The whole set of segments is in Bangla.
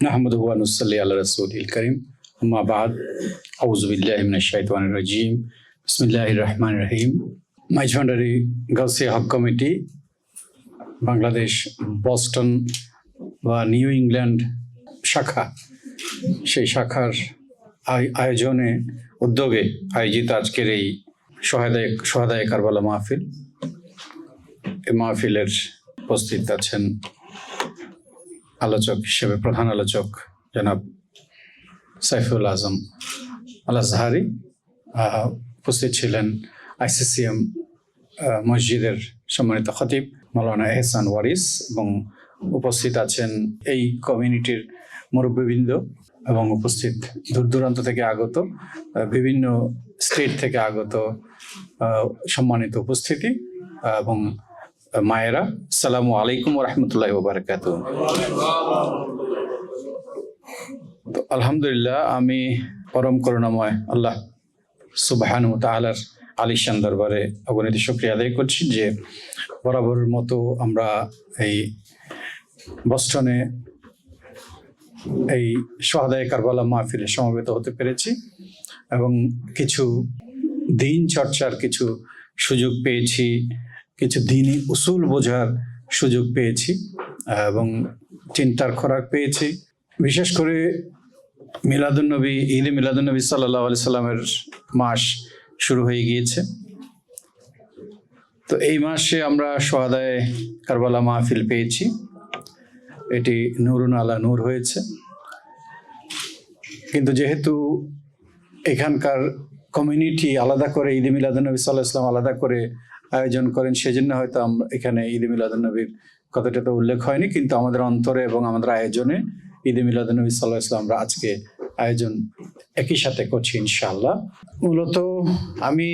نحمده ونصلي على رسوله الكريم أما بعد أعوذ بالله من الشيطان الرجيم بسم الله الرحمن الرحيم মাইঝভান্ডারি গাউসিয়া হক কমিটি বাংলাদেশ বস্টন বা নিউ ইংল্যান্ড শাখা সেই শাখার আয়- আয়োজনে উদ্যোগে আয়োজিত আজকের এই সহায়দায় সহায়দায় কারবালা মাহফিল এই মাহফিলের উপস্থিত আছেন আলোচক হিসেবে প্রধান আলোচক জনাব সাইফুল আজম আল আজহারি উপস্থিত ছিলেন আইসিসিএম মসজিদের সম্মানিত খতিব মৌলানা এহসান ওয়ারিস এবং উপস্থিত আছেন এই কমিউনিটির মুরব্বীবৃন্দ এবং উপস্থিত দূর দূরান্ত থেকে আগত বিভিন্ন স্টেট থেকে আগত সম্মানিত উপস্থিতি এবং মায়েরা সালামু আলাইকুম রহমতুল্লাহ বারকাত আলহামদুলিল্লাহ, আমি পরম করুণাময় আল্লাহ সুবাহানু তালার আলিশান দরবারে অগণিত শুক্রিয়া আদায় করছি যে বরাবরের মতো আমরা এই বস্টনে এই সহাদায় কারবালা মাহফিলে সমবেত হতে পেরেছি এবং কিছু দিন চর্চার কিছু সুযোগ পেয়েছি কিছু দিনই উসুল বোঝার সুযোগ পেয়েছি এবং চিন্তার খোরাক পেয়েছি। বিশেষ করে মিলাদুন্নবী ঈদ মিলাদুন্নবী সাল্লাহ আলি সাল্লামের মাস শুরু হয়ে গিয়েছে। তো এই মাসে আমরা সোহাদায় কারবালা মাহফিল পেয়েছি। এটি নুরুন আলা নূর হয়েছে। কিন্তু যেহেতু এখানকার কমিউনিটি আলাদা করে ঈদ মিলাদুন্নবী সাল্লাহ আলাদা করে আয়োজন করেন, সেজন্য হয়তো আমরা এখানে ঈদ মিলাদুন্নবীর কথাটা তো উল্লেখ হয়নি, কিন্তু আমাদের অন্তরে এবং আমাদের আয়োজনে ঈদ মিলাদুন্নবী সাল্লাহ ইসলাম আমরা আজকে আয়োজন একই সাথে করছি ইনশাল্লাহ মূলত আমি,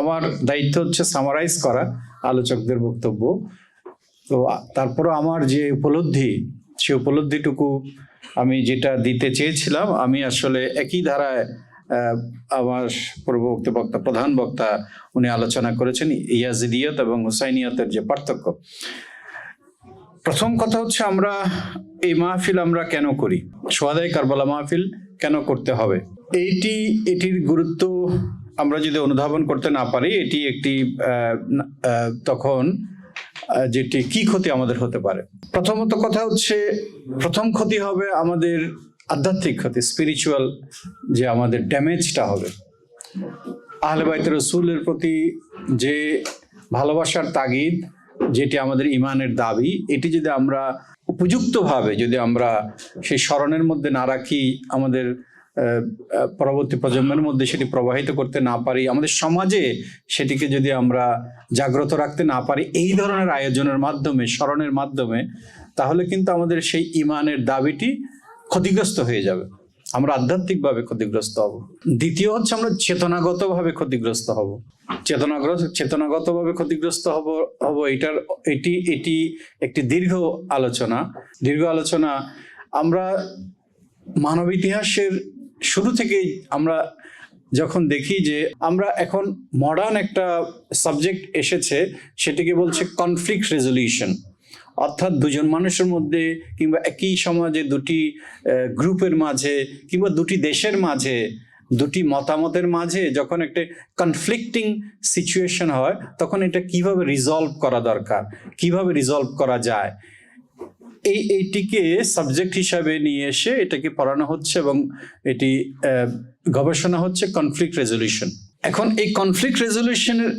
আমার দায়িত্ব হচ্ছে সামারাইজ করা আলোচকদের বক্তব্য। তো তারপরও আমার যে উপলব্ধি, সে উপলব্ধিটুকু আমি যেটা দিতে চেয়েছিলাম, আমি আসলে একই ধারায় আমার পূর্ববর্তী বক্তা, প্রধান বক্তা উনি আলোচনা করেছেন ইয়াজিদিয়ত এবং হুসাইনিয়তের যে পার্থক্য। প্রথম কথা হচ্ছে আমরা এই মাহফিল আমরা কেন করি? সোয়াদাই কারবালা মাহফিল কেন করতে হবে? এইটি, এটির গুরুত্ব আমরা যদি অনুধাবন করতে না পারি, এটি একটি তখন যেটি কি ক্ষতি আমাদের হতে পারে? প্রথমত কথা হচ্ছে, প্রথম ক্ষতি হবে আমাদের আধ্যাত্মিক ক্ষতি স্পিরিচুয়াল যে আমাদের ড্যামেজটা হবে। আহলে বাইত রসুলের প্রতি যে ভালোবাসার তাগিদ, যেটি আমাদের ইমানের দাবি, এটি যদি আমরা উপযুক্তভাবে যদি আমরা সেই স্মরণের মধ্যে না রাখি, আমাদের পরবর্তী প্রজন্মের মধ্যে সেটি প্রবাহিত করতে না পারি, আমাদের সমাজে সেটিকে যদি আমরা জাগ্রত রাখতে না পারি, এই ধরনের আয়োজনের মাধ্যমে, স্মরণের মাধ্যমে, তাহলে কিন্তু আমাদের সেই ইমানের দাবিটি ক্ষতিগ্রস্ত হয়ে যাবে। আমরা আধ্যাত্মিকভাবে ক্ষতিগ্রস্ত হব। দ্বিতীয় হচ্ছে আমরা চেতনাগতভাবে ক্ষতিগ্রস্ত হব। চেতনাগ্রস্ত চেতনাগতভাবে ক্ষতিগ্রস্ত হব হব এটার, এটি এটি একটি দীর্ঘ আলোচনা। দীর্ঘ আলোচনা, আমরা মানব ইতিহাসের শুরু থেকেই আমরা যখন দেখি যে আমরা এখন মডার্ন একটা সাবজেক্ট এসেছে, সেটিকে বলছে কনফ্লিক্ট রেজলিউশন অর্থাৎ দুজন মানুষের মধ্যে কিংবা একই সমাজে দুটি গ্রুপের মাঝে কিংবা দুটি দেশের মাঝে, দুটি মতামতের মাঝে যখন একটা কনফ্লিক্টিং সিচুয়েশন হয়, তখন এটা কীভাবে রিজলভ করা দরকার? কীভাবে রিজলভ করা যায়? এই, এইটিকে সাবজেক্ট হিসাবে নিয়ে এসে এটাকে পড়ানো হচ্ছে এবং এটি গবেষণা হচ্ছে কনফ্লিক্ট রেজলিউশন এখন এই কনফ্লিক্ট রেজলিউশনের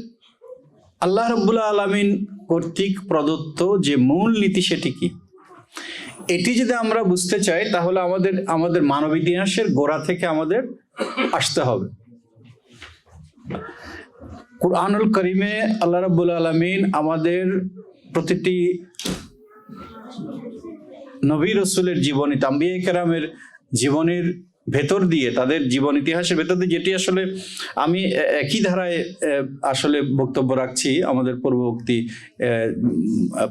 আল্লাহ রব্বুল্লাহ আলমিন কর্তৃক প্রদত্ত যে মূল নীতি সেটি কি? এটি যদি আমরা বুঝতে চাই, তাহলে আমাদের আমাদের মানব ইতিহাসের গোড়া থেকে আমাদের আসতে হবে। কুরআনুল করিমে আল্লাহ রাব্বুল আলমিন আমাদের প্রতিটি নবী রসুলের জীবনী, তাম্বিয়া কেরামের জীবনের ভেতর দিয়ে, তাদের জীবন ইতিহাসের ভেতর দিয়ে, যেটি আসলে আমি একই ধারায় আসলে বক্তব্য রাখছি। আমাদের পূর্ববর্তী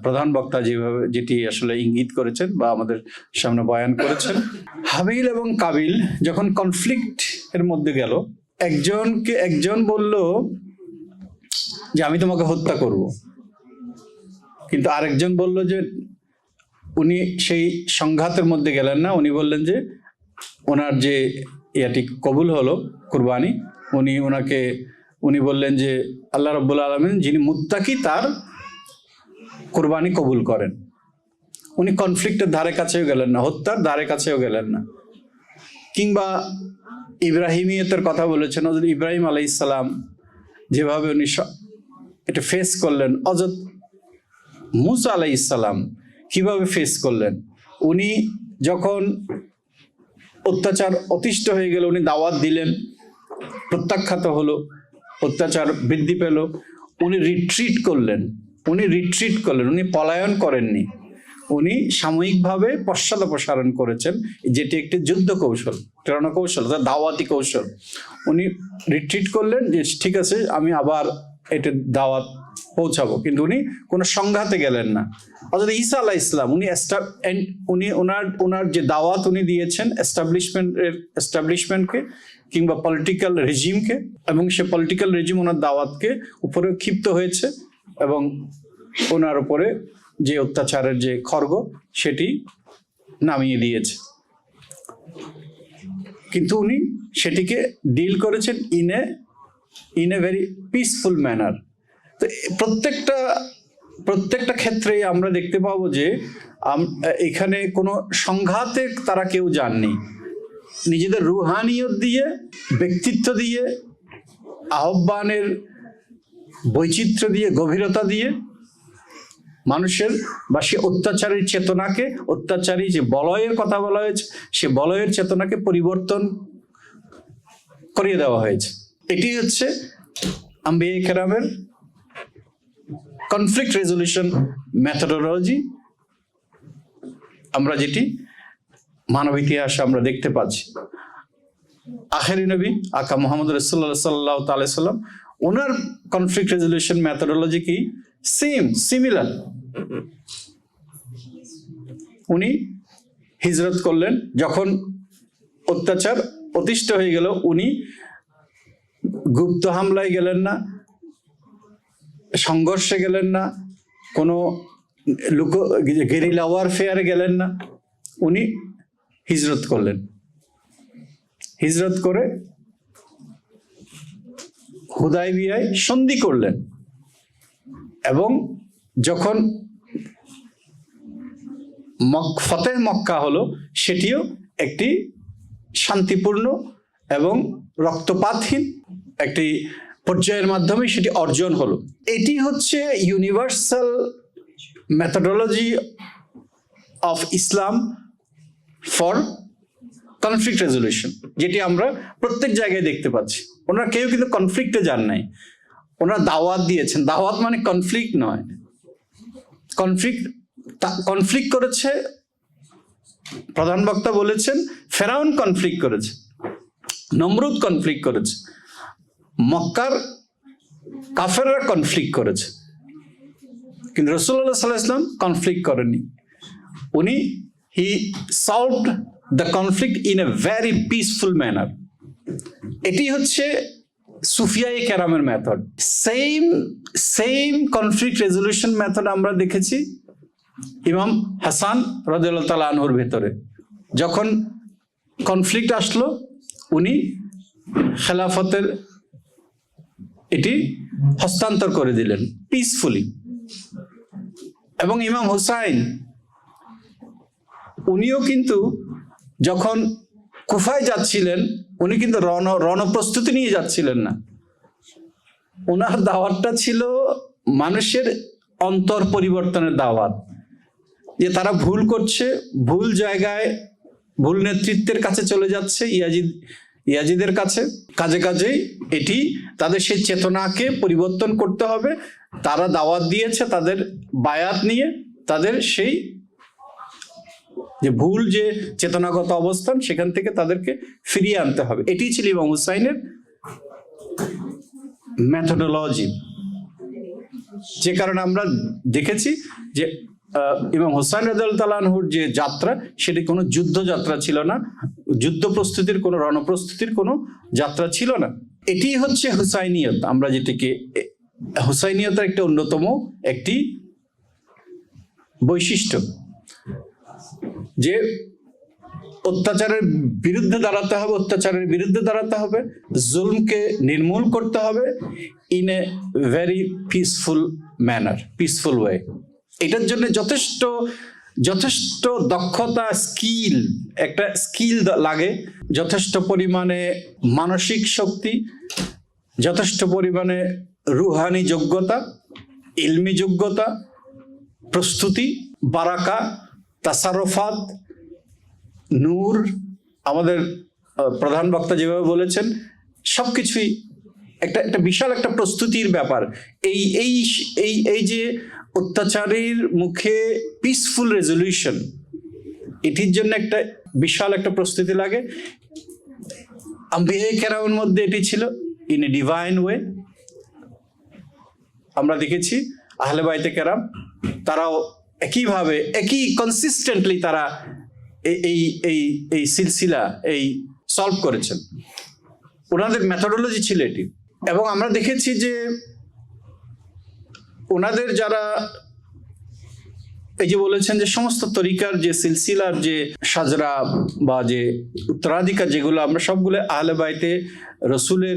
প্রধান বক্তা যেভাবে, যেটি আসলে ইঙ্গিত করেছেন বা আমাদের সামনে বয়ান করেছেন। হাবিল এবং কাবিল যখন কনফ্লিক্ট এর মধ্যে গেল, একজনকে, একজন বলল যে, আমি তোমাকে হত্যা করব। কিন্তু আরেকজন বলল যে, উনি সেই সংঘাতের মধ্যে গেলেন না। উনি বললেন যে ওনার যে ইয়াটি কবুল হলো কুরবানি, উনি ওনাকে, উনি বললেন যে, আল্লাহ রব্বুল আলমিন যিনি মুত্তাকি তার কোরবানি কবুল করেন। উনি কনফ্লিক্টের ধারে কাছেও গেলেন না, হত্যার ধারে কাছেও গেলেন না। কিংবা ইব্রাহিমিয়তের কথা বলেছেন, হযরত ইব্রাহিম আলাই ইসলাম যেভাবে উনি এটা ফেস করলেন অযথ মুসা আলাই ইসলাম কীভাবে ফেস করলেন? উনি যখন অত্যাচার অতিষ্ঠ হয়ে গেল, উনি দাওয়াত দিলেন, প্রত্যাখ্যাত হলো, অত্যাচার বৃদ্ধি পেল, উনি রিট্রিট করলেন, উনি রিট্রিট করলেন, উনি পলায়ন করেননি, উনি সাময়িকভাবে পশ্চাদপসারণ করেছেন, যেটি একটি যুদ্ধ কৌশল, প্রেরণা কৌশল, অর্থাৎ দাওয়াতি কৌশল। উনি রিট্রিট করলেন, যে ঠিক আছে, আমি আবার এটা দাওয়াত পৌঁছাবো। কিন্তু উনি কোনো সংঘাতে গেলেন না। অর্থাৎ ঈসা আলাহ ইসলাম উনি উনি ওনার ওনার যে দাওয়াত উনি দিয়েছেন এস্টাবলিশমেন্টের এস্টাবলিশমেন্টকে কিংবা পলিটিক্যাল রেজিমকে এবং সে পলিটিক্যাল রেজিম ওনার দাওয়াতকে উপরে ক্ষিপ্ত হয়েছে এবং ওনার উপরে যে অত্যাচারের যে খর্গ, সেটি নামিয়ে দিয়েছে। কিন্তু উনি সেটিকে ডিল করেছেন in a in a very peaceful manner তো প্রত্যেকটা প্রত্যেকটা ক্ষেত্রে আমরা দেখতে পাবো যে এখানে কোনো সংঘাতে তারা কেউ যাননি। নিজেদের রুহানিয়ত দিয়ে, ব্যক্তিত্ব দিয়ে, আহ্বানের বৈচিত্র্য দিয়ে, গভীরতা দিয়ে মানুষের বা সে অত্যাচারী চেতনাকে, অত্যাচারী যে বলয়ের কথা বলা হয়েছে, সে বলয়ের চেতনাকে পরিবর্তন করিয়ে দেওয়া হয়েছে। এটি হচ্ছে আম্বিয়া কেরামের কনফ্লিক্ট রেজলিউশন মেথোডোলজি আমরা যেটি মানব ইতিহাসে আমরা দেখতে পাচ্ছি। আখেরি নবী আকা মোহাম্মদ রসুল্লাহ সাল্লাহ তালাই সাল্লাম ওনার কনফ্লিক্ট রেজলিউশন মেথোডোলজি কি? সেম সিমিলার উনি হিজরত করলেন, যখন অত্যাচার অতিষ্ঠ হয়ে গেল, উনি গুপ্ত হামলায় গেলেন না সংঘর্ষে গেলেন না, কোনো লুক, গেরিলা ওয়ারফেয়ারে গেলেন না, উনি হিজরত করলেন। হিজরত করে হুদাইবিয়ায় সন্ধি করলেন এবং যখন ফতেহ মক্কা হলো, সেটিও একটি শান্তিপূর্ণ এবং রক্তপাতহীন একটি পর্যায়ের মাধ্যমে সেটি অর্জন হলো। এটি হচ্ছে universal methodology of Islam for conflict resolution যেটি আমরা প্রত্যেক জায়গায় দেখতে পাচ্ছি। ওনারা কেউ কিন্তু কনফ্লিক্টে যান নাই। ওনারা দাওয়াত দিয়েছেন। দাওয়াত মানে কনফ্লিক্ট নয়। কনফ্লিক্ট কনফ্লিক্ট করেছে, প্রধান বক্তা বলেছেন, ফেরাউন কনফ্লিক্ট করেছে, নমরুদ কনফ্লিক্ট করেছে। মক্কার কাফেররা কনফ্লিক্ট করেছে। কিন্তু রসুল্লাহ সাল্লাহ ইসলাম কনফ্লিক্ট করেননি। উনি he solved the conflict in a very peaceful manner এটি হচ্ছে সুফিয়াই ক্যারামের method same same conflict resolution method আমরা দেখেছি ইমাম হাসান রাদিয়াল্লাহু তাআলা আনহুর ভেতরে। যখন কনফ্লিক্ট আসলো, উনি খেলাফতের এটি হস্তান্তর করে দিলেন পিসফুলি এবং ইমাম হুসাইন, উনিও কিন্তু যখন কুফায় যাচ্ছিলেন, উনি কিন্তু রণ, রণপ্রস্তুতি নিয়ে যাচ্ছিলেন না। ওনার দাওয়াতটা ছিল মানুষের অন্তর পরিবর্তনের দাওয়াত। যে তারা ভুল করছে, ভুল জায়গায় ভুল নেতৃত্বের কাছে চলে যাচ্ছে, ইয়াজিদ ইয়াজিদের কাছে। কাজে কাজেই এটি তাদের সেই চেতনাকে পরিবর্তন করতে হবে। তারা দাওয়াত দিয়েছে তাদের বায়াত নিয়ে, তাদের সেই যে ভুল যে চেতনাগত অবস্থান, সেখান থেকে তাদেরকে ফিরিয়ে আনতে হবে। এটি ছিল ইমাম হুসাইনের ম্যাথোডোলজি যে কারণে আমরা দেখেছি যে ইমাম হোসাইন রাজুর যে যাত্রা, সেটি কোনো যুদ্ধ যাত্রা ছিল না। যুদ্ধ প্রস্তুতির কোনো, রণপ্রস্তুতির কোনো যাত্রা ছিল না। এটি হচ্ছে হুসাইনিয়ত। আমরা যেটিকে হুসাইনিয়তের একটা অন্যতম একটি বৈশিষ্ট্য, যে অত্যাচারের বিরুদ্ধে দাঁড়াতে হবে, অত্যাচারের বিরুদ্ধে দাঁড়াতে হবে, জুলমকে নির্মূল করতে হবে in a very peaceful manner peaceful way এটার জন্য যথেষ্ট যথেষ্ট দক্ষতা স্কিল একটা স্কিল লাগে। যথেষ্ট পরিমাণে মানসিক শক্তি, যথেষ্ট পরিমাণে রুহানি যোগ্যতা, ইলমি যোগ্যতা, প্রস্তুতি, বারাকা, তাসারফাত, নূর, আমাদের প্রধান বক্তা যেভাবে বলেছেন সব কিছুই একটা একটা বিশাল একটা প্রস্তুতির ব্যাপার। এই এই এই এই যে অত্যাচারের মুখে পিসফুল রেজলিউশন এটির জন্য একটা বিশাল একটা প্রস্তুতি লাগে। কেরামের মধ্যে এটি ছিল ইন এ ডিভাইন ওয়ে আমরা দেখেছি আহলে বাইতে কেরাম, তারাও একইভাবে, একই কনসিস্টেন্টলি তারা এই এই এই সিলসিলা, এই সলভ করেছেন। ওনাদের মেথোডোলজি ছিল এটি। এবং আমরা দেখেছি যে ওনাদের যারা এই যে বলেছেন যে সমস্ত তরিকার যে সিলসিলার যে সাজরা বা যে উত্তরাধিকার যেগুলো আমরা সবগুলো আহলে বাইতে রসুলের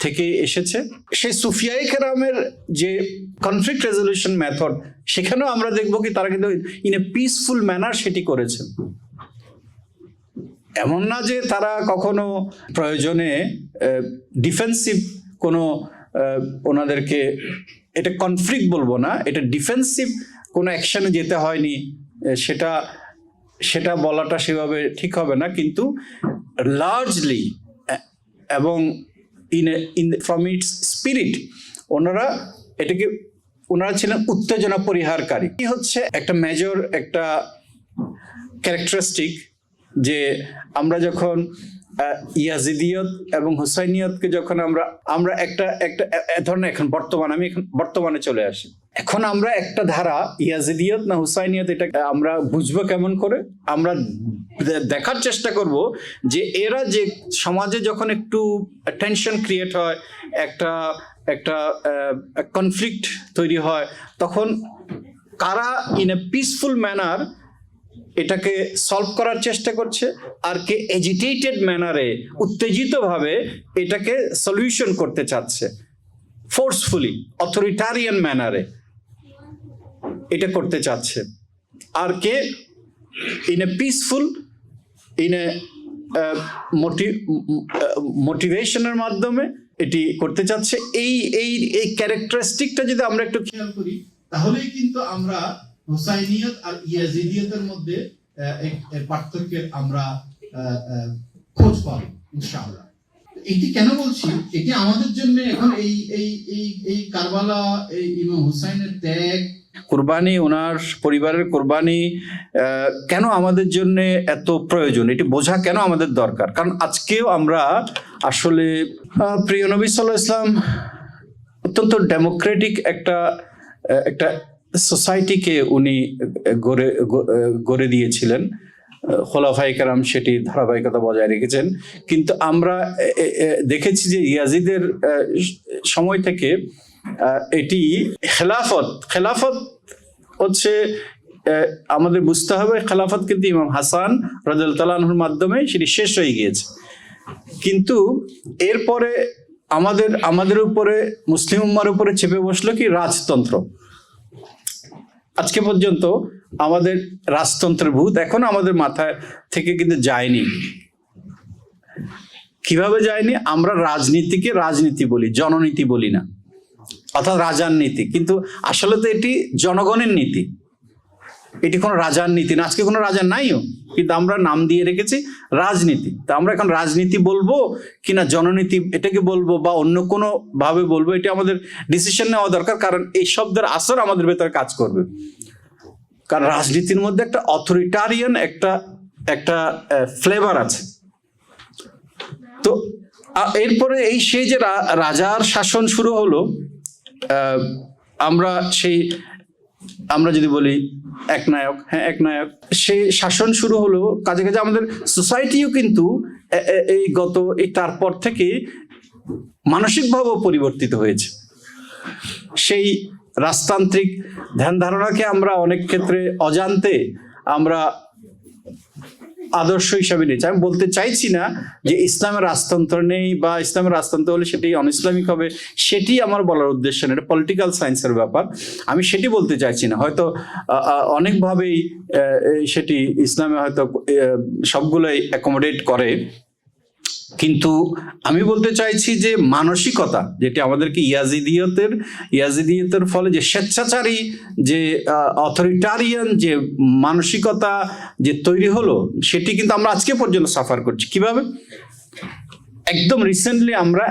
থেকে এসেছে, সেই সুফিয়াই কেরামের যে কনফ্লিক্ট রেজলিউশন মেথড সেখানেও আমরা দেখব কি তারা কিন্তু ইন এ পিসফুল ম্যানার সেটি করেছেন এমন না যে তারা কখনো প্রয়োজনে ডিফেন্সিভ কোনো ওনাদেরকে এটা কনফ্লিক্ট বলব না, এটা ডিফেন্সিভ কোনো অ্যাকশনে যেতে হয়নি সেটা সেটা বলাটা সেভাবে ঠিক হবে না, কিন্তু লার্জলি এবং in in from its spirit ওনারা এটাকে, ওনারা ছিলেন উত্তেজনা পরিহারকারী। কি হচ্ছে? একটা মেজর একটা ক্যারেক্টারিস্টিক যে আমরা যখন ইয়াজিদিয়ত এবং হুসাইনিয়তকে যখন আমরা আমরা একটা একটা ধরনের এখন বর্তমান, আমি এখন বর্তমানে চলে আসি। এখন আমরা একটা ধারা, ইয়াজিদিয়ত না হুসাইনিয়ত, এটা আমরা বুঝব কেমন করে? আমরা দেখার চেষ্টা করব যে এরা যে সমাজে যখন একটু টেনশন ক্রিয়েট হয়, একটা একটা কনফ্লিক্ট তৈরি হয়, তখন কারা ইন এ পিসফুল ম্যানার এটাকে সলভ করার চেষ্টা করছে আর কে এজিটেটেড ম্যানারে উত্তেজিতভাবে এটাকে সলিউশন করতে চাচ্ছে। ফোর্সফুলি অথরিটারিয়ান ম্যানারে এটা করতে চাচ্ছে। আর কে? In a peaceful in a মোটিভেশনের মাধ্যমে এটি করতে চাচ্ছে। এই এই এই ক্যারেক্টারিস্টিকটা যদি আমরা একটু খেয়াল করি, তাহলেই কিন্তু আমরা হুসাইনিয়ত আর ইয়াজিদিয়তের মধ্যে পার্থক্যের আমরা খোঁজ পাবো, ইনশাআল্লাহ। এটি কেন বলছি? এটি আমাদের জন্য এখন এই এই এই এই কারবালা, এই ইমাম হুসাইনের ত্যাগ। কোরবানি, ওনার পরিবারের কোরবানি কেন আমাদের জন্য এত প্রয়োজন? এটি বোঝা কেন আমাদের দরকার? কারণ আজকেও আমরা আসলে প্রিয় নবী সাল্লাহ ইসলাম অত্যন্ত ডেমোক্রেটিক একটা একটা সোসাইটিকে উনি গড়ে গড়ে দিয়েছিলেন। খোলাফাই কারাম সেটি ধারাবাহিকতা বজায় রেখেছেন। কিন্তু আমরা দেখেছি যে ইয়াজিদের সময় থেকে এটি খেলাফত খেলাফত হচ্ছে আমাদের বুঝতে হবে, খেলাফত কিন্তু ইমাম হাসান রাজল তালাহুর মাধ্যমে সেটি শেষ হয়ে গিয়েছে। কিন্তু এরপরে আমাদের আমাদের উপরে, মুসলিম উম্মার উপরে চেপে বসল কি? রাজতন্ত্র। আজকে পর্যন্ত আমাদের রাজতন্ত্রের ভূত এখন আমাদের মাথায় থেকে কিন্তু যায়নি। কীভাবে যায়নি? আমরা রাজনীতিকে রাজনীতি বলি, জননীতি বলি না। অর্থাৎ রাজার নীতি। কিন্তু আসলে তো এটি জনগণের নীতি। এটি কোনো রাজার নীতি না। আজকে কোনো রাজা নাইও, কিন্তু আমরা নাম দিয়ে রেখেছি রাজনীতি। তা আমরা এখন রাজনীতি বলব কিনা জননীতি এটাকে বলব বা অন্য কোনো ভাবে বলব, এটা আমাদের ডিসিশন নেওয়া দরকার, কারণ এই শব্দের আসর আমাদের ভেতরে কাজ করবে। কারণ রাজনীতির মধ্যে একটা অথরিটারিয়ান একটা একটা ফ্লেভার আছে। তো এরপরে এই সেই যে রাজার শাসন শুরু হলো আমরা সেই, আমরা যদি বলি একনায়ক হ্যাঁ এক নায়ক। সে শাসন শুরু হলো কাজে কাজে আমাদের সোসাইটিও কিন্তু এই গত, এই তারপর থেকে মানসিকভাবেও পরিবর্তিত হয়েছে। সেই রাজতান্ত্রিক ধ্যান ধারণাকে আমরা অনেক ক্ষেত্রে অজান্তে আমরা আদর্শ হিসাবে নিয়েছে। আমি বলতে চাইছি না যে ইসলামের রাজতন্ত্র নেই বা ইসলামের রাজতন্ত্র হলে সেটি অন ইসলামিক হবে, সেটি আমার বলার উদ্দেশ্য না। এটা পলিটিক্যাল সায়েন্সের ব্যাপার। আমি সেটি বলতে চাইছি না। হয়তো অনেকভাবেই সেটি ইসলামে হয়তো সবগুলোই অ্যাকোমোডেট করে। কিন্তু আমি বলতে চাইছি যে মানসিকতা, যেটি আমাদেরকে ইয়াজিদিয়তের ইয়াজিদিয়তের ফলে যে স্বেচ্ছাচারী, যে অথরিটারিয়ান যে মানসিকতা যে তৈরি হলো, সেটি কিন্তু আমরা আজকে পর্যন্ত সাফার করছি। কীভাবে? একদম রিসেন্টলি আমরা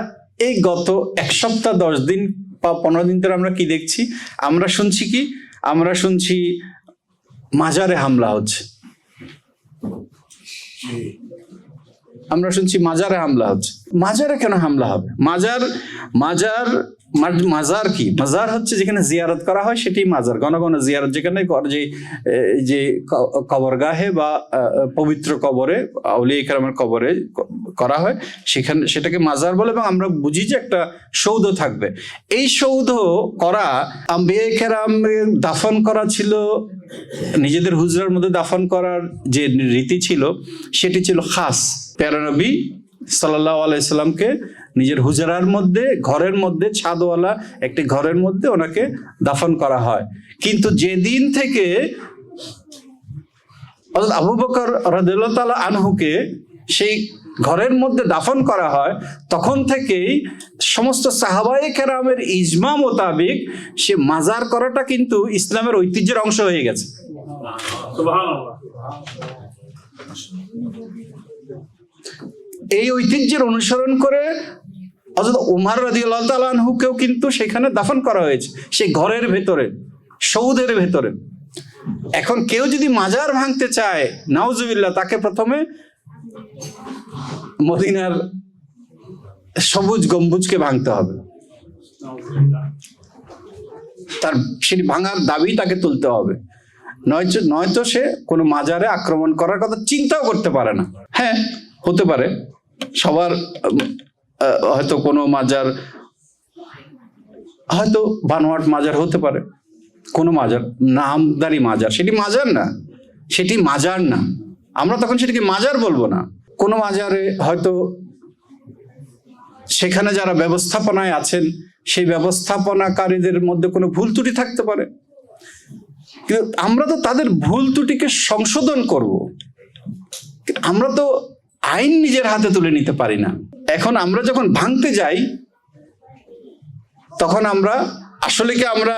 এই গত এক সপ্তাহ, দশ দিন বা পনেরো দিন ধরে আমরা কি দেখছি? আমরা শুনছি কি? আমরা শুনছি মাজারে হামলা হচ্ছে। আমরা শুনছি মাজারে হামলা হচ্ছে। মাজারে কেন হামলা হবে? মাজার মাজার মাজার কি? মাজার হচ্ছে যেখানে জিয়ারত করা হয়, সেটি মাজার। ঘন ঘন জিয়ারত যেখানে যে যে কবরগাহে বা পবিত্র কবরে, আউলিয়া ইকরামের কবরে করা হয়, সেখানে, সেটাকে মাজার বলে, এবং আমরা বুঝি যে একটা সৌধ থাকবে। এই সৌধ করা আম্বিয়া দাফন করা ছিল, নিজেদের হুজরার মধ্যে দাফন করার যে রীতি ছিল, সেটি ছিল খাস। প্যারানবী সাল্লাহ আলাইসাল্লামকে নিজের হুজরার মধ্যে, ঘরের মধ্যে, ছাদওয়ালা একটি ঘরের মধ্যে ওনাকে দাফন করা হয়। কিন্তু যেদিন থেকে আবু বকর রাদিয়াল্লাহু আনহুকে সেই ঘরের মধ্যে দাফন করা হয়, তখন থেকেই সমস্ত সাহাবায়ে কেরামের ইজমা মোতাবেক সে মাজার করাটা কিন্তু ইসলামের ঐতিহ্যের অংশ হয়ে গেছে। এই ঐতিহ্যের অনুসরণ করে অযথ উমার তাআলা আনহুকেও কিন্তু সেখানে দাফন করা হয়েছে। সেই ঘরের ভেতরে, সৌদের ভেতরে। এখন কেউ যদি মাজার ভাঙতে চায়, নাউজুবিল্লাহ, তাকে প্রথমে মদিনার সবুজ গম্বুজকে ভাঙতে হবে। তার সেটি ভাঙার দাবি তাকে তুলতে হবে। নয়তো নয়তো সে কোনো মাজারে আক্রমণ করার কথা চিন্তাও করতে পারে না। হ্যাঁ হতে পারে। সবার হয়তো কোনো মাজার, হয়তো বানোয়াট মাজার হতে পারে। কোনো মাজার, নামদারি মাজার, সেটি মাজার না, সেটি মাজার না। আমরা তখন সেটিকে মাজার বলব না। কোনো মাজারে হয়তো সেখানে যারা ব্যবস্থাপনায় আছেন, সেই ব্যবস্থাপনাকারীদের মধ্যে কোনো ভুল ত্রুটি থাকতে পারে। কিন্তু আমরা তো তাদের ভুল ত্রুটিকে সংশোধন করব। আমরা তো আইন নিজের হাতে তুলে নিতে পারি না। এখন আমরা যখন ভাঙতে যাই, তখন আমরা, আসলে কি আমরা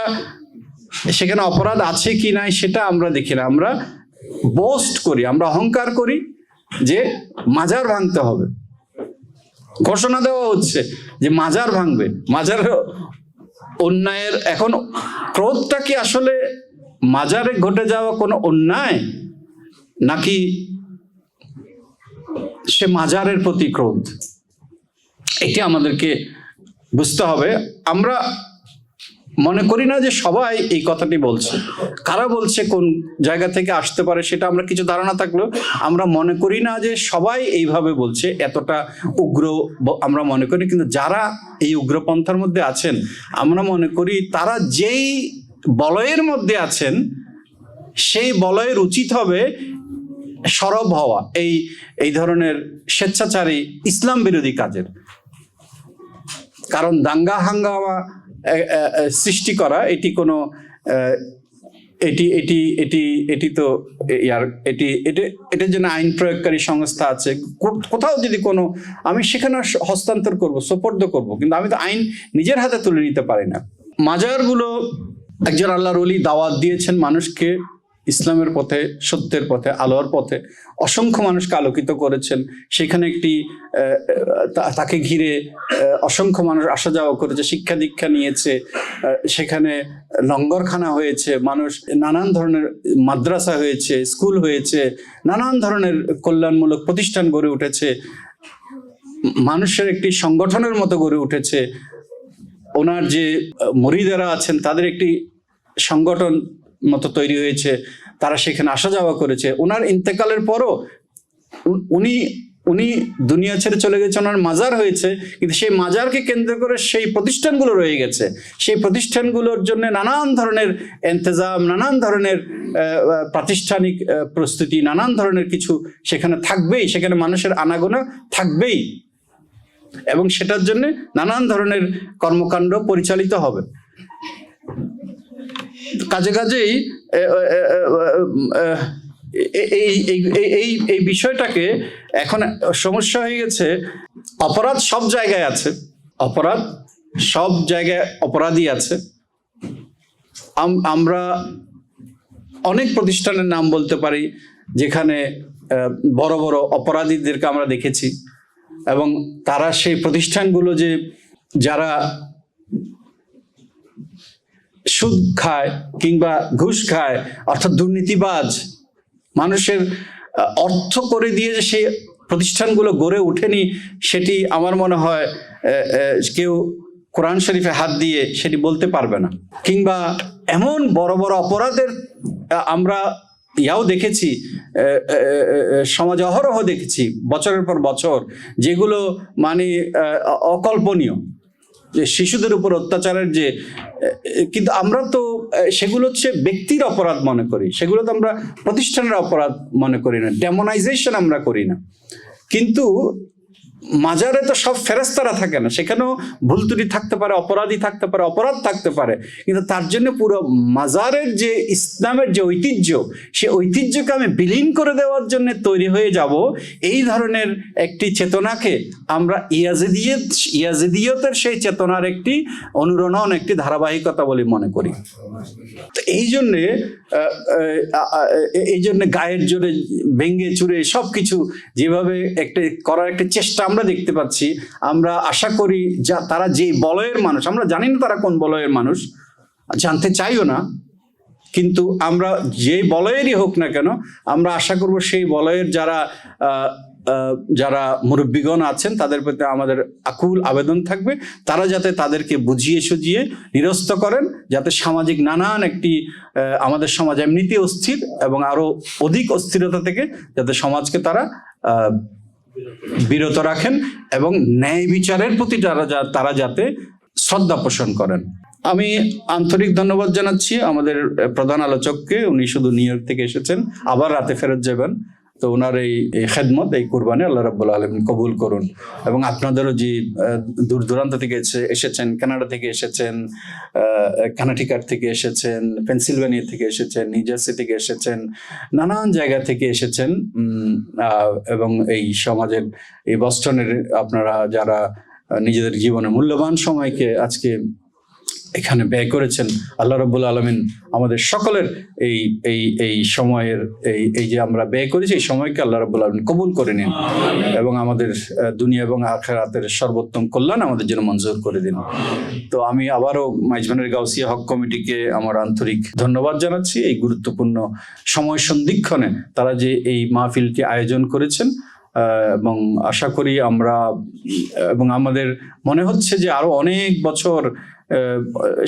সেখানে অপরাধ আছে কি নাই সেটা আমরা দেখি না। আমরা বোস্ট করি, আমরা অহংকার করি যে মাজার ভাঙতে হবে। ঘোষণা দেওয়া হচ্ছে যে মাজার ভাঙবে। মাজার অন্যায়ের এখন ক্রোধটা কি আসলে মাজারে ঘটে যাওয়া কোনো অন্যায়? নাকি সে মাজারের প্রতি ক্রোধ? এটি আমাদেরকে বুঝতে হবে। আমরা মনে করি না যে সবাই এই কথাটি বলছে। কারা বলছে কোন জায়গা থেকে আসতে পারে সেটা আমরা কিছু ধারণা থাকলেও আমরা মনে করি না যে সবাই এইভাবে বলছে। এতটা উগ্র আমরা মনে করি কিন্তু যারা এই উগ্রপন্থার মধ্যে আছেন আমরা মনে করি তারা যেই বলয়ের মধ্যে আছেন সেই বলয়ের উচিত হবে সরব হওয়া। এই এই ধরনের স্বেচ্ছাচারী ইসলাম বিরোধী কাজের। কারণ দাঙ্গা হাঙ্গামা সৃষ্টি করা, এটি কোনো এটি এটি এটি এটি তো ইয়ার, এটি এটি, এটার জন্য আইন প্রয়োগকারী সংস্থা আছে। কোথাও যদি কোনো, আমি সেখানে হস্তান্তর করব, সোপর্দ করব, কিন্তু আমি তো আইন নিজের হাতে তুলে নিতে পারি না। মাজারগুলো একজন আল্লাহর অলি দাওয়াত দিয়েছেন মানুষকে ইসলামের পথে, সত্যের পথে, আলোর পথে অসংখ্য মানুষকে আলোকিত করেছেন। সেখানে একটি তাকে ঘিরে অসংখ্য মানুষ আসা যাওয়া করেছে, শিক্ষা দীক্ষা নিয়েছে। সেখানে লঙ্গরখানা হয়েছে, মানুষ নানান ধরনের মাদ্রাসা হয়েছে, স্কুল হয়েছে, নানান ধরনের কল্যাণমূলক প্রতিষ্ঠান গড়ে উঠেছে। মানুষের একটি সংগঠনের মতো গড়ে উঠেছে। ওনার যে মরিদারা আছেন, তাদের একটি সংগঠন মতো তৈরি হয়েছে, তারা সেখানে আসা যাওয়া করেছে। ওনার ইন্তেকালের পরও উনি উনি দুনিয়া ছেড়ে চলে গেছে, ওনার মাজার হয়েছে, কিন্তু সেই মাজারকে কেন্দ্র করে সেই প্রতিষ্ঠানগুলো রয়ে গেছে। সেই প্রতিষ্ঠানগুলোর জন্য নানান ধরনের এন্তেজাম, নানান ধরনের প্রাতিষ্ঠানিক প্রস্তুতি, নানান ধরনের কিছু সেখানে থাকবেই, সেখানে মানুষের আনাগোনা থাকবেই। এবং সেটার জন্য নানান ধরনের কর্মকাণ্ড পরিচালিত হবে। কাজে কাজেই এই, এই- এই- বিষয়টাকে এখন সমস্যা হয়ে গেছে, অপরাধ সব জায়গায় আছে, অপরাধ সব জায়গায় অপরাধী আছে। আমরা অনেক প্রতিষ্ঠানের নাম বলতে পারি, যেখানে বড় বড় অপরাধীদেরকে আমরা দেখেছি, এবং তারা সেই প্রতিষ্ঠানগুলো যে, যারা সুদ খায় কিংবা ঘুষ খায়, অর্থাৎ দুর্নীতিবাজ, মানুষের অর্থ করে দিয়ে যে সেই প্রতিষ্ঠানগুলো গড়ে ওঠেনি, সেটি আমার মনে হয় কেউ কোরআন শরীফে হাত দিয়ে সেটি বলতে পারবে না। কিংবা এমন বড় বড় অপরাধের আমরা ইয়াও দেখেছি সমাজে অহরহ দেখেছি, বছরের পর বছর, যেগুলো মানে অকল্পনীয়। যে শিশুদের উপর অত্যাচারের যে কিন্তু আমরা তো সেগুলো হচ্ছে ব্যক্তির অপরাধ মনে করি। সেগুলো তো আমরা প্রতিষ্ঠানের অপরাধ মনে করি না। ডেমোনাইজেশন আমরা করি না। কিন্তু মাজারে তো সব ফেরেস্তারা থাকে না। সেখানেও ভুল ত্রুটি থাকতে পারে, অপরাধী থাকতে পারে, অপরাধ থাকতে পারে। কিন্তু তার জন্য পুরো মাজারের যে ইসলামের যে ঐতিহ্য, সে ঐতিহ্যকে আমি বিলীন করে দেওয়ার জন্য তৈরি হয়ে যাব, এই ধরনের একটি চেতনাকে আমরা ইয়াজিদিয়ত, ইয়াজিদিয়তের সেই চেতনার একটি অনুরণন, একটি ধারাবাহিকতা বলে মনে করি। তো এই জন্যে এই জন্য গায়ের জোরে ভেঙ্গে চুরে সব কিছু যেভাবে একটা করার একটা চেষ্টা আমরা দেখতে পাচ্ছি, আমরা আশা করি যা, তারা যে বলয়ের মানুষ, আমরা জানি না তারা কোন বলয়ের মানুষ, জানতে চাইও না, কিন্তু আমরা যে বলয়েরই হোক না কেন, আমরা আশা করব সেই বলয়ের যারা যারা মুরব্বীগণ আছেন, তাদের প্রতি আমাদের আকুল আবেদন থাকবে, তারা যাতে তাদেরকে বুঝিয়ে সুজিয়ে নিরস্ত করেন, যাতে সামাজিক নানান একটি আমাদের সমাজ এমনিতে অস্থির এবং আরও অধিক অস্থিরতা থেকে যাতে সমাজকে তারা বিরত রাখেন এবং ন্যায় বিচারের প্রতি তারা তারা যাতে শ্রদ্ধা পোষণ করেন। আমি আন্তরিক ধন্যবাদ জানাচ্ছি আমাদের প্রধান আলোচককে। উনি শুধু নিউ ইয়র্ক থেকে এসেছেন, আবার রাতে ফেরত যাবেন। তো ওনার এই খেদমত, এই কোরবানি আল্লাহ রাব্বুল আলম কবুল করুন। এবং আপনাদেরও যে দূর দূরান্ত থেকে এসে- এসেছেন, কানাডা থেকে এসেছেন কানাটিকার থেকে এসেছেন, পেনসিলভেনিয়া থেকে এসেছেন নিউজার্সি থেকে এসেছেন, নানান জায়গা থেকে এসেছেন। এবং এই সমাজের, এই বস্টনের আপনারা যারা নিজেদের জীবনে মূল্যবান সময়কে আজকে এখানে ব্যয় করেছেন আল্লাহ রব্বুল আলমিন আমাদের সকলের এই এই এই সময়ের এই এই যে আমরা ব্যয় করেছি এই সময়কে আল্লাহ রব্বুল আলমিন কবুল করে নিন এবং আমাদের দুনিয়া এবং আখেরাতের সর্বোত্তম কল্যাণ আমাদের জন্য মঞ্জুর করে দিন। তো আমি আবারও মাইজবানের গাউসিয়া হক কমিটিকে আমার আন্তরিক ধন্যবাদ জানাচ্ছি এই গুরুত্বপূর্ণ সময় সন্ধিক্ষণে তারা যে এই মাহফিলটি আয়োজন করেছেন আহ, এবং আশা করি আমরা এবং আমাদের মনে হচ্ছে যে আরও অনেক বছর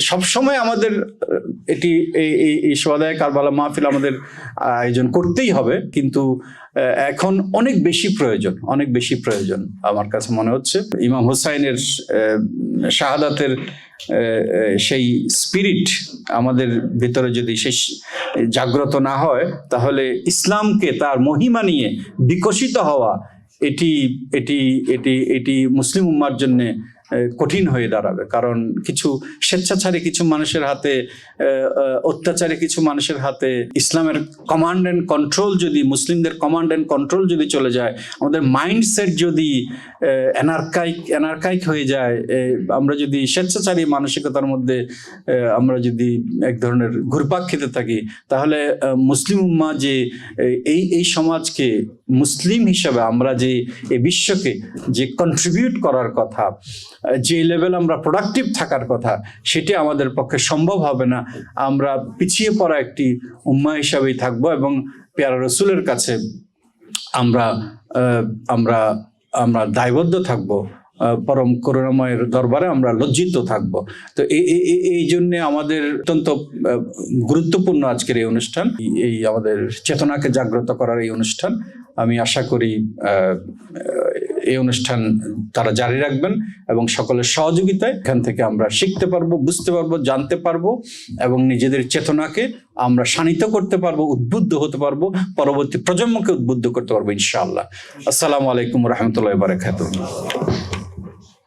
সব সময় আমাদের, এটি, এই সোয়াদায় কারবালা মাহফিল আমাদের আয়োজন করতেই হবে, কিন্তু এখন অনেক বেশি প্রয়োজন, অনেক বেশি প্রয়োজন আমার কাছে মনে হচ্ছে। ইমাম হোসাইনের শাহাদাতের সেই স্পিরিট আমাদের ভিতরে যদি সেই জাগ্রত না হয়, তাহলে ইসলামকে তার মহিমা নিয়ে বিকশিত হওয়া, এটি এটি এটি এটি মুসলিম উম্মার জন্য কঠিন হয়ে দাঁড়াবে। কারণ কিছু স্বেচ্ছাচারী কিছু মানুষের হাতে অত্যাচারী কিছু মানুষের হাতে ইসলামের কমান্ড অ্যান্ড কন্ট্রোল যদি, মুসলিমদের কমান্ড অ্যান্ড কন্ট্রোল যদি চলে যায়, আমাদের মাইন্ডসেট যদি এনার্কাইক এনার্কাইক হয়ে যায় আমরা যদি স্বেচ্ছাচারী মানসিকতার মধ্যে আমরা যদি এক ধরনের ঘুরপাক খেতে থাকি, তাহলে মুসলিম উম্মা যে এই এই সমাজকে মুসলিম হিসাবে আমরা যে এই বিশ্বকে যে কন্ট্রিবিউট করার কথা, যে লেভেল আমরা প্রোডাক্টিভ থাকার কথা, সেটি আমাদের পক্ষে সম্ভব হবে না। আমরা পিছিয়ে পড়া একটি উম্মা হিসাবেই থাকব এবং পেয়ারা রসুলের কাছে আমরা আমরা আমরা দায়বদ্ধ থাকব। পরম করুণাময়ের দরবারে আমরা লজ্জিত থাকব। তো এই জন্য আমাদের অত্যন্ত গুরুত্বপূর্ণ আজকের এই অনুষ্ঠান এই আমাদের চেতনাকে জাগ্রত করার এই অনুষ্ঠান। আমি আশা করি এই অনুষ্ঠান তারা জারি রাখবেন এবং সকলের সহযোগিতায় এখান থেকে আমরা শিখতে পারব, বুঝতে পারব, জানতে পারব এবং নিজেদের চেতনাকে আমরা শানিত করতে পারব, উদ্বুদ্ধ হতে পারব, পরবর্তী প্রজন্মকে উদ্বুদ্ধ করতে পারব, ইনশাআল্লাহ। আসসালামু আলাইকুম রহমতুল্লাহ বারাকাতুহ।